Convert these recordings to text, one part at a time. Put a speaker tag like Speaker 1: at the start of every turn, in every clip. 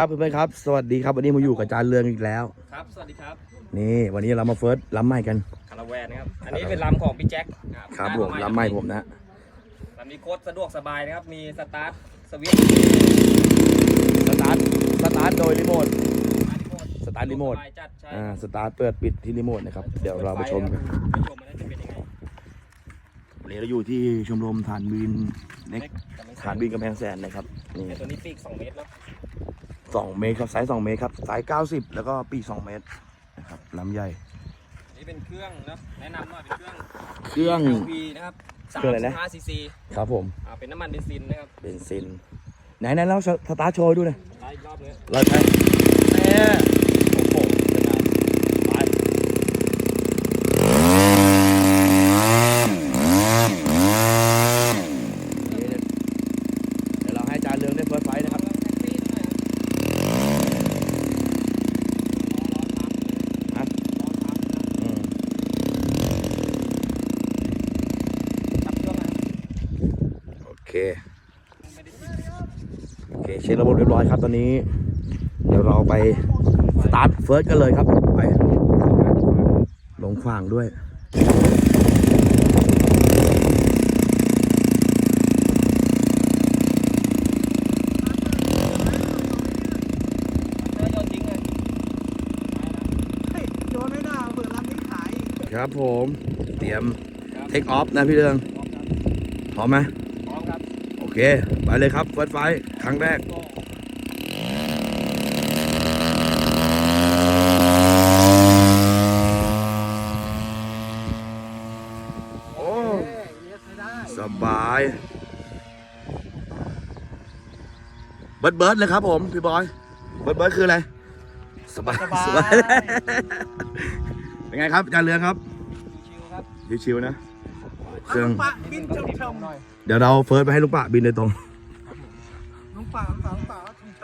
Speaker 1: ครับเพื่อนๆครับ สวัสดีครับวันนี้มาอยู่กับอาจารย์เรืองอีกแล้ว
Speaker 2: ครับ สวัสดีครับ
Speaker 1: นี่วันนี้เรามาเฟิร์สล้ำใหม่กัน
Speaker 2: คาราแวนนะครับ อันนี้เป็นลำของพี่แจ็ค
Speaker 1: ครับผม
Speaker 2: ได้า
Speaker 1: ล้ำใหม่ผมนะ
Speaker 2: ลำนี้โคตรสะดวกสบายนะครับ มีสตาร์ทสวิตช์
Speaker 1: สตาร์ทสตาร์ทโดยรีโมทสตาร์ทรีโมท
Speaker 2: สบายจัดใช่
Speaker 1: อ่าสตาร์ทเปิดปิดที่รีโมทนะครับ เดี๋ยวเราไปชมกัน
Speaker 2: ไปชมมันจะเป็นยังไง
Speaker 1: วันนี้เราอยู่ที่ชมรมฐานบินเน็ก
Speaker 2: แต่ไม่
Speaker 1: ฐานบินกำแพงแสนนะครับนี่
Speaker 2: แต่ตัวนี้ปีก2เมตรแล้ว
Speaker 1: สองเมตรครับไซส์สองเมตรครับไซส์เก้าสิบแล้วก็ปีกสองเมตรนะครับลำใหญ่
Speaker 2: อันนี้เป็นเครื่องนะแนะนำหน่อยเป็นเครื่อง
Speaker 1: เครื่อง
Speaker 2: LP นะครับ
Speaker 1: เครื่องอะไรนะ
Speaker 2: 35 cc
Speaker 1: ครับผม
Speaker 2: อ่าเป็นน้ำมันเบนซินนะครับ
Speaker 1: เบนซินไหนไหนเราสตาร์ทโชว์ให้ดูหน่อย
Speaker 2: ได้อีกรอบนึง
Speaker 1: เราใช้แน่โอ้โหเป็นไงไปเดี๋ยวเราให้อาจารย์เรืองได้เฟิร์สไฟท์นะครับ
Speaker 2: แท็กซี่หน่อยครับ
Speaker 1: ฮะ อืม
Speaker 2: จับเครื่องนะครับ
Speaker 1: โอ เคโอเคเช็คระบบเรียบร้อยครับตอนนี้ เดี๋ยวเราไปสตาร์ทเฟิร์สกันเลยครับไปลงขวางด้วยครับผม เตรียมเทคออฟนะพี่เรือง
Speaker 2: พร้อม
Speaker 1: ไหม เค ไปเลยครับเฟิร์สไฟท์ครั้งแรกโอ้
Speaker 3: เรียกไม่ได้
Speaker 1: สบาย เบิร์ดเบิร์ดเลยครับผม พี่บอย เบิร์ดเบิร์ดคืออะไร สบาย
Speaker 3: สบาย
Speaker 1: สบายเป็นไงครับอาจารย์เรืองครับ
Speaker 2: ชิวๆครับ
Speaker 1: ชิวๆนะ เครื่อง
Speaker 3: ปะบินชมชม
Speaker 2: หน่อย
Speaker 1: เดี๋ยวเราเฟิร์สไปให้ลูกปะบินโดยตรง
Speaker 3: น้องป่าน้องป่าน้องป่าชมช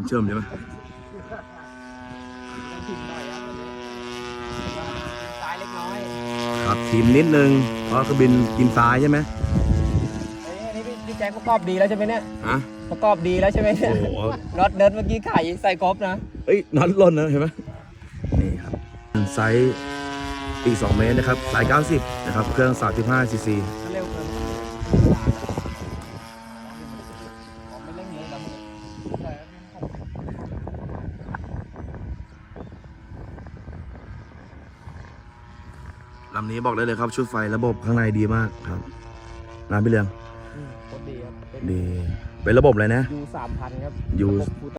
Speaker 3: ม
Speaker 1: เชื่อมๆใช่ไหม
Speaker 2: ต้องทิ้งหน่อยครับตัวนี้ซ้ายเล็กน้อย
Speaker 1: ครับทีมนิดนึงเพราะเครื่องบินกินซ้ายใช่ไหม
Speaker 2: เอ้ยอันนี้พี่พี่แจ็คประกอบดีแล้วใช่ไหมเนี่ย
Speaker 1: ฮะ
Speaker 2: ประกอบดีแล้วใช่ไหมเนี่ย
Speaker 1: โอ้โห
Speaker 2: รถเนิร์ดเมื่อกี้ขายใส่ครบนะ
Speaker 1: เอ้ยน็อตล่นนะเห็นไหมนี่ครับไซส์ อีก 2 เมตรนะครับไซส์90 นะครับ เครื่อง 35 ซีซี
Speaker 2: เร็วเกินไม่เร่งเยอะแล้ว
Speaker 1: ลำนี้บอกได้เลยครับ ชุดไฟระบบข้างในดีมากครับน้ำพี่เรือง
Speaker 2: โคตรดีครับ เป็น
Speaker 1: ดีเป็นระบบอะไรนะ
Speaker 2: ยูสามพันครับ
Speaker 1: U
Speaker 2: ระบบฟู